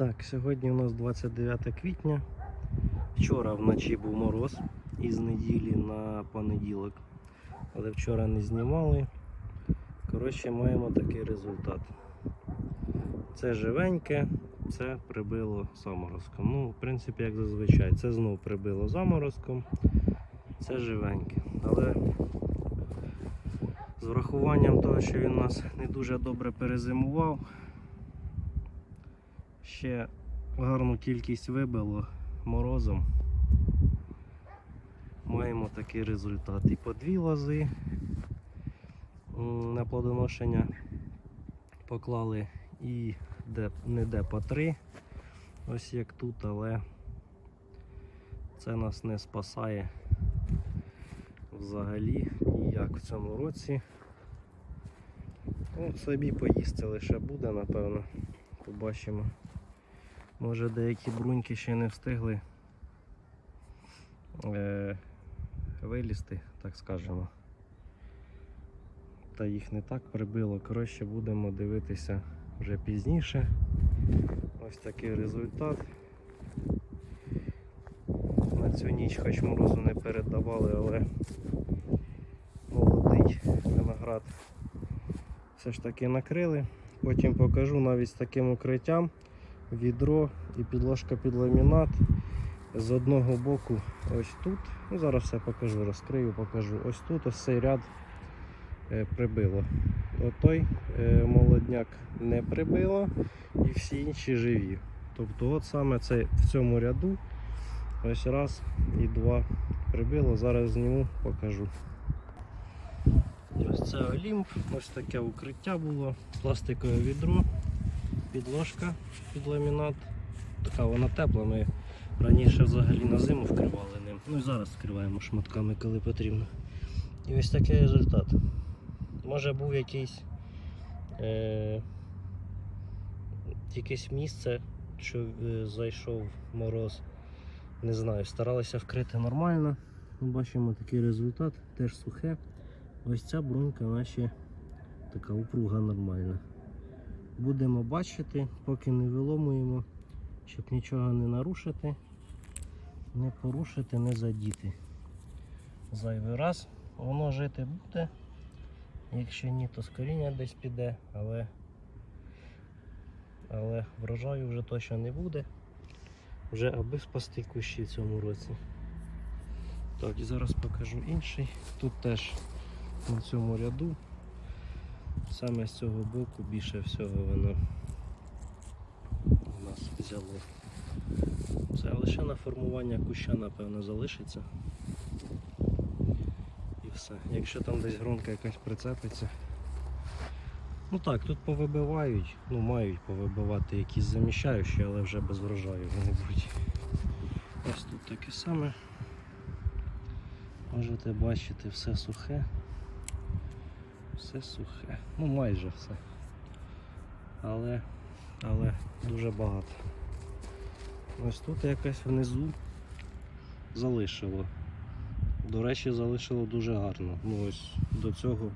Так, сьогодні у нас 29 квітня. Вчора вночі був мороз із неділі на понеділок. Але вчора не знімали. Коротше, маємо такий результат. Це живеньке, це прибило заморозком. Ну, в принципі, як зазвичай, це знов прибило заморозком, це живеньке. Але з врахуванням того, що він нас не дуже добре перезимував, ще гарну кількість вибило морозом. Маємо такий результат. І по дві лози на плодоношення поклали і де, не де по три, ось як тут, але це нас не спасає взагалі ніяк в цьому році. Ну, собі поїсти лише буде, напевно. Побачимо. Може деякі бруньки ще не встигли е, вилізти, так скажемо. Та їх не так прибило. Коротше, будемо дивитися вже пізніше. Ось такий результат. На цю ніч хоч морозу не передавали, але молодий виноград все ж таки накрили. Потім покажу навіть з таким укриттям відро і підложка під ламінат. З одного боку ось тут. Ну, зараз все покажу, розкрию, покажу. Ось тут ось цей ряд е, прибило. Отой е, молодняк не прибило і всі інші живі. Тобто от саме це в цьому ряду ось раз і два прибило. Зараз зніму, покажу. Ось це Олімп, ось таке укриття було, пластикове відро, підложка під ламінат. Така вона тепла, ми раніше взагалі на зиму вкривали ним. Ну і зараз вкриваємо шматками, коли потрібно. І ось такий результат. Може був якийсь е, якесь місце, що е, зайшов мороз. Не знаю, старалися вкрити нормально. Ми бачимо такий результат, теж сухе. Ось ця брунька наші така упруга нормальна. Будемо бачити, поки не виломуємо, щоб нічого не нарушити, не порушити, не задіти. Зайвий раз воно жити буде. Якщо ні, то з коріння десь піде, але, але врожаю вже точно не буде. Вже аби спасти кущі в цьому році. Так, і зараз покажу інший. Тут теж на цьому ряду. Саме з цього боку більше всього воно у нас взяло. Це лише на формування куща, напевно, залишиться. І все. Якщо там десь грунка якась прицепиться. Ну так, тут повибивають, ну мають повибивати якісь заміщаючі, але вже без врожаю вони будуть. Ось тут таке саме. Можете бачити все сухе. Все сухе. Ну майже все. Але, але дуже багато. Ось тут якось внизу залишило. До речі, залишило дуже гарно. Ну ось до цього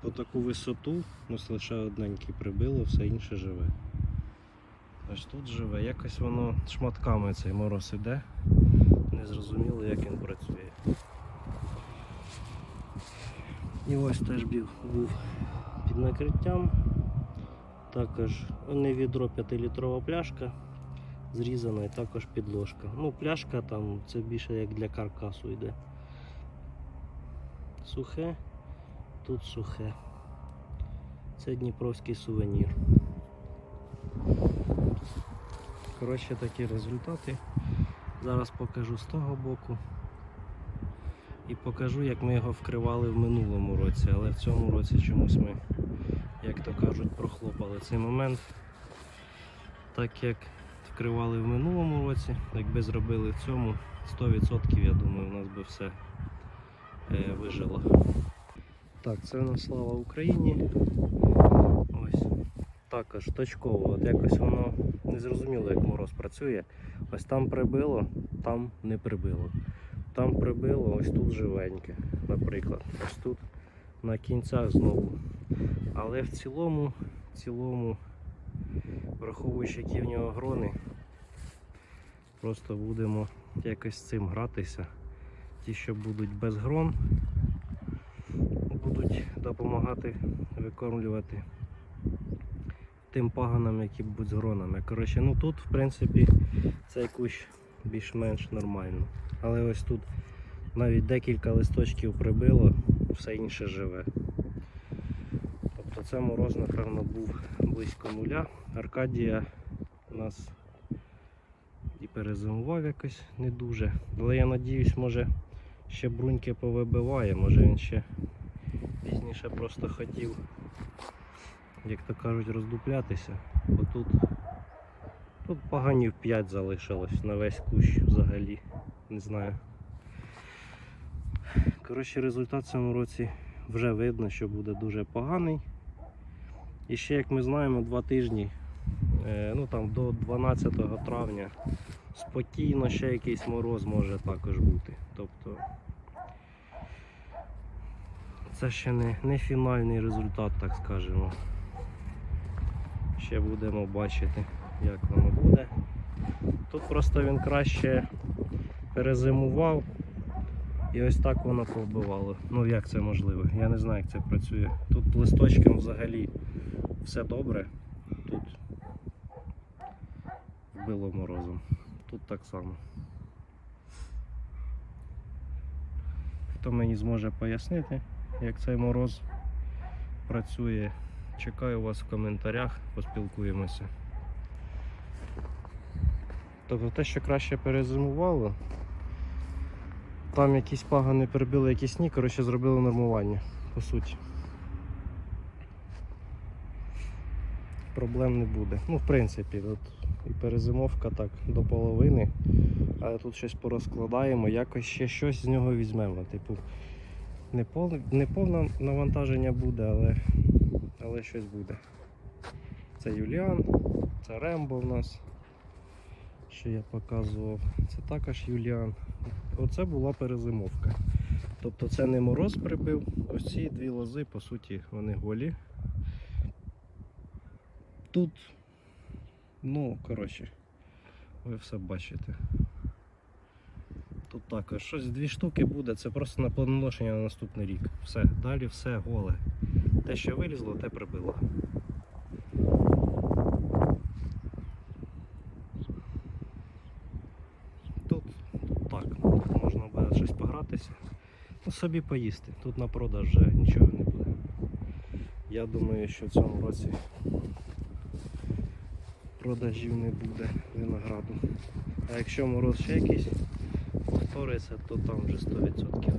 по таку висоту ось лише одненький прибило, все інше живе. Ось тут живе. Якось воно шматками цей мороз іде. Не зрозуміло як він працює. І ось теж був, був під накриттям. Також не відро 5-літрова пляшка зрізана і також підложка. Ну, пляшка там це більше як для каркасу йде. Сухе, тут сухе. Це дніпровський сувенір. Коротше, такі результати. Зараз покажу з того боку. І покажу, як ми його вкривали в минулому році, але в цьому році чомусь ми, як то кажуть, прохлопали цей момент. Так як вкривали в минулому році, якби зробили в цьому, 100% я думаю, у нас би все е, вижило. Так, це у нас слава Україні. Ось. Також точково, от якось воно не зрозуміло, як мороз працює. Ось там прибило, там не прибило. Там прибило, ось тут живеньке, наприклад. Ось тут на кінцях знову. Але в цілому, в цілому враховуючи, які в нього грони, просто будемо якось з цим гратися. Ті, що будуть без грон, будуть допомагати викормлювати тим паганам, які будуть з гронами. Коротше, ну тут, в принципі, цей кущ більш-менш нормально. Але ось тут навіть декілька листочків прибило, все інше живе. Тобто це мороз, напевно, був близько нуля. Аркадія у нас і перезимував якось не дуже. Але я надіюсь, може ще бруньки повибиває, може він ще пізніше просто хотів, як то кажуть, роздуплятися. Бо тут, тут поганів 5 залишилось на весь кущ взагалі. Не знаю. Коротше, результат в цьому році вже видно, що буде дуже поганий. І ще, як ми знаємо, два тижні, е, ну там до 12 травня, спокійно ще якийсь мороз може також бути. Тобто це ще не, не фінальний результат, так скажемо. Ще будемо бачити, як воно буде. Тут просто він краще перезимував. І ось так воно повбивало. Ну як це можливо? Я не знаю, як це працює. Тут листочком взагалі все добре. Тут вбило морозом. Тут так само. Хто мені зможе пояснити, як цей мороз працює, чекаю вас в коментарях, поспілкуємося. Тобто те, що краще перезимувало, там якісь пагани перебили якісь ні, коротше зробили нормування, по суті. Проблем не буде. Ну, в принципі, тут і перезимовка так до половини, але тут щось порозкладаємо, якось ще щось з нього візьмемо. Типу, не, пов... не повне навантаження буде, але... але щось буде. Це Юліан, це Рембо в нас, що я показував. Це також Юліан. Оце була перезимовка. Тобто це не мороз прибив, ось ці дві лози, по суті, вони голі. Тут, ну, коротше, ви все бачите. Тут також щось дві штуки буде, це просто на плодоношення на наступний рік. Все, далі все голе. Те, що вилізло, те прибило. Тут, тут так, тут можна буде щось погратися. Ну, собі поїсти. Тут на продаж вже нічого не буде. Я думаю, що в цьому році продажів не буде винограду. А якщо мороз ще якийсь повториться, то там вже 100%.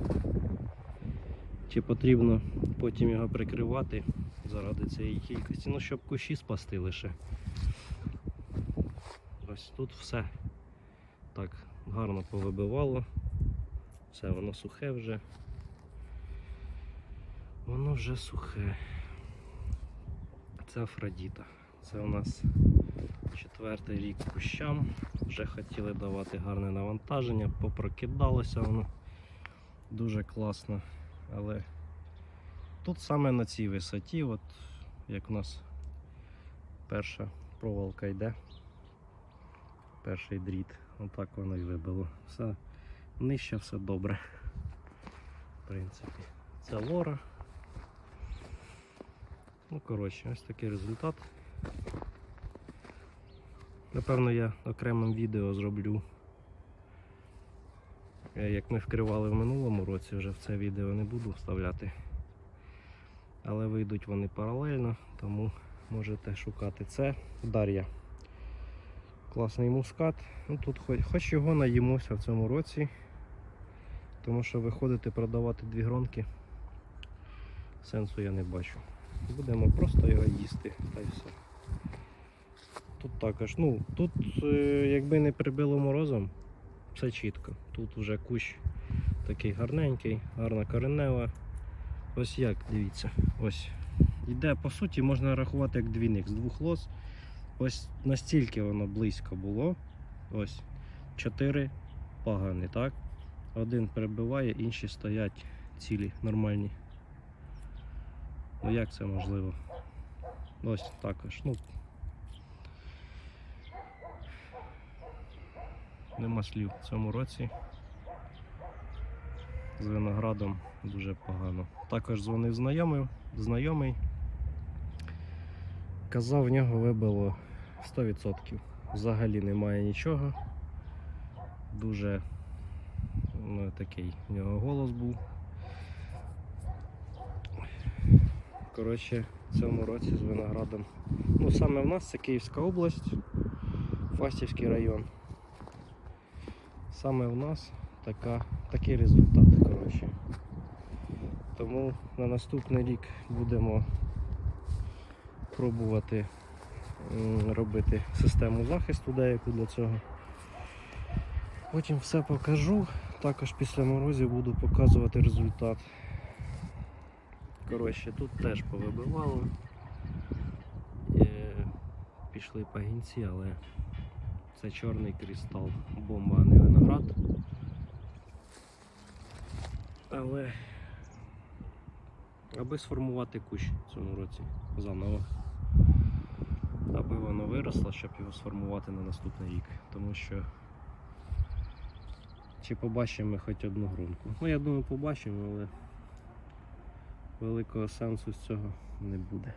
Чи потрібно потім його прикривати заради цієї кількості, ну щоб кущі спасти лише. Ось тут все так гарно повибивало. Все, воно сухе вже. Воно вже сухе. Це Афродіта. Це у нас четвертий рік кущам. Вже хотіли давати гарне навантаження, попрокидалося воно дуже класно. Але тут саме на цій висоті, от як у нас перша проволока йде, перший дріт, отак воно і вибило. Все нижче, все добре. В принципі, це лора. Ну, коротше, ось такий результат. Напевно, я окремим відео зроблю, е, як ми вкривали в минулому році, вже в це відео не буду вставляти. Але вийдуть вони паралельно, тому можете шукати це. Дар'я. Класний мускат. Ну, тут хоч, хоч його наїмося в цьому році, тому що виходити продавати дві гронки сенсу я не бачу. Будемо просто його їсти та й все. Тут також, ну, тут е, якби не прибило морозом, все чітко. Тут вже кущ такий гарненький, гарна коренева. Ось як, дивіться, ось. Йде, по суті, можна рахувати як двійник з двох лоз. Ось настільки воно близько було. Ось. Чотири пагани, так? Один перебиває, інші стоять цілі, нормальні. Ну як це можливо? Ось також. ну Нема слів в цьому році. З виноградом дуже погано. Також дзвонив знайомий, знайомий. Казав, в нього вибило 100%. Взагалі немає нічого. Дуже ну, такий в нього голос був. Коротше, цьому році з виноградом. Ну, саме в нас це Київська область, Фастівський район. Саме в нас така, такі результати. Коротше. Тому на наступний рік будемо пробувати робити систему захисту деяку для цього. Потім все покажу. Також після морозів буду показувати результат. Коротше, тут теж повибивало. Е, Пішли пагінці, але це чорний кристал, бомба, а не виноград. Але аби сформувати кущ в цьому році заново. Аби воно виросло, щоб його сформувати на наступний рік. Тому що чи побачимо ми хоч одну грунку. Ну я думаю побачимо, але великого сенсу з цього не буде.